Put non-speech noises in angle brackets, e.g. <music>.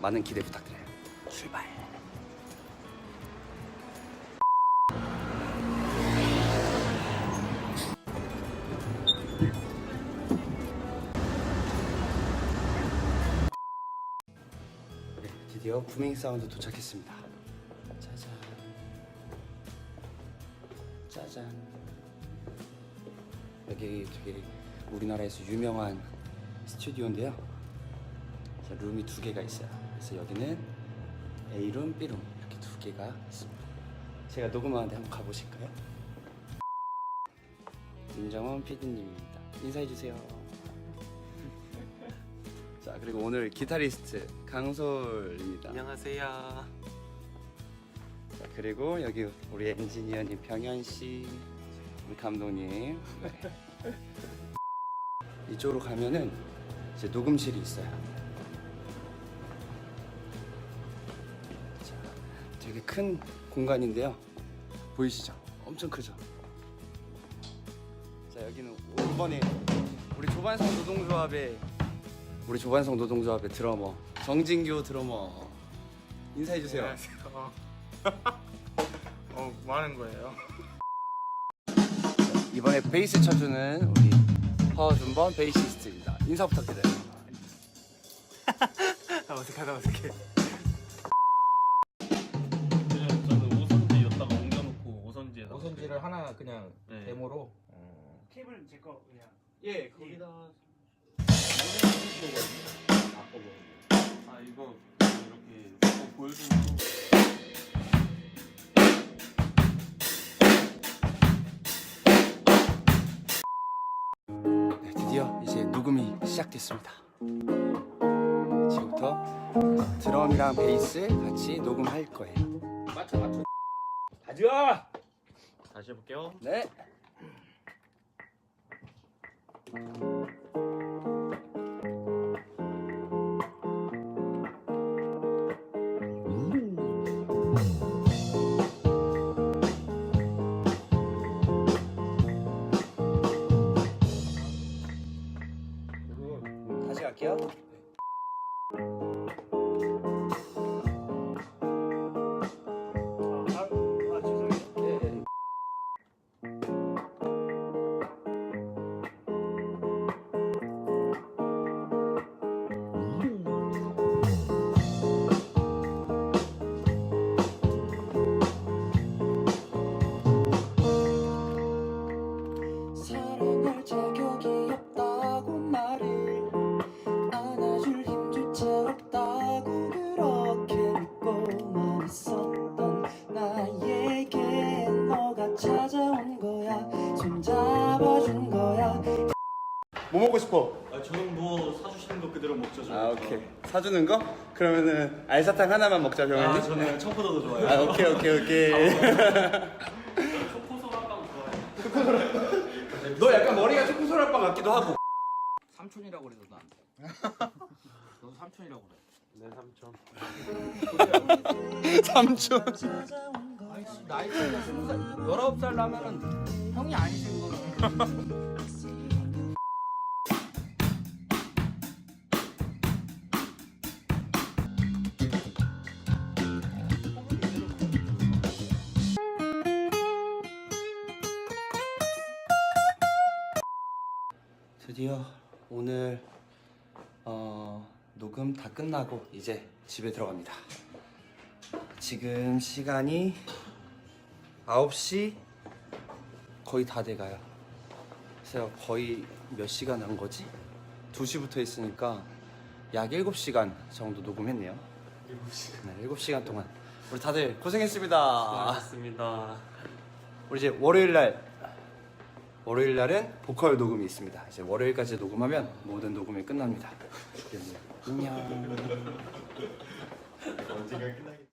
많은 기대 부탁드려요. 출발. 네, 드디어 구밍 사운드 도착했습니다. 짜잔. 짜잔. 여기 되게 우리나라에서 유명한 스튜디오인데요. 자, 룸이 두 개가 있어요. 그래서 여기는 A룸, B룸 이렇게 두 개가 있습니다. 제가 녹음하는데 한번 가보실까요? 임정원 PD님입니다. 인사해 주세요. <laughs> 자 그리고 오늘 기타리스트 강솔입니다. 안녕하세요. 자 그리고 여기 우리 엔지니어님 병현 씨, 우리 감독님. 네. <laughs> 이쪽으로 가면은 이제 녹음실이 있어요. 되게 큰 공간인데요. 보이시죠? 엄청 크죠? 자 여기는 5번에 우리 조반성 노동조합의 우리 조반성 노동조합의 드러머 정진규 드러머 인사해 주세요. 안녕하세요. <laughs> 어, 뭐 하는 거예요? <laughs> 이번에 베이스 쳐주는 우리 허준범 베이시스트입니다. 인사 부탁드려요. 아, <laughs> 어색하다, 어색해. 오선지를 하나 그냥 네. 데모로. 케이블은 제거 그냥 예 거기다 아 이거 이렇게 꼭 보여주는 거 네, 드디어 이제 녹음이 시작됐습니다. 지금부터 드럼이랑 베이스 같이 녹음할 거예요. 맞춰 맞춰 가자 다시 해볼게요 네. 다시 갈게요. 뭐 먹고 싶어? 아 저는 뭐 사주시는 거 그대로 먹죠 저. 아 오케이 사주는 거? 그러면은 알사탕 하나만 먹자 병현이. 아 저는 청포도도 좋아해요 아 오케이 오케이 오케이. <laughs> 초코소라빵 좋아해요 너 약간 머리가 초코소라빵 같기도 하고. 삼촌이라고 그래도 난. <laughs> 너도 삼촌이라고 그래. 네 삼촌 <laughs> 삼촌. 찾아온 거야 아니, 나이 차이가 스무 살, 열아홉 살 나면은 형이 아니신 거는. 드디어 오늘 어, 녹음 다 끝나고 이제 집에 들어갑니다. 지금 시간이 9시 거의 다 돼가요. 그래서 거의 몇 시간 한 거지? 2시부터 했으니까 약 7시간 정도 녹음했네요. 7시간. 네, 7시간 동안. 우리 다들 고생했습니다. 고맙습니다 우리 이제 월요일 날 월요일 날은 보컬 녹음이 있습니다. 이제 월요일까지 녹음하면 모든 녹음이 끝납니다. 안녕. 언젠가 <laughs> 끝나겠다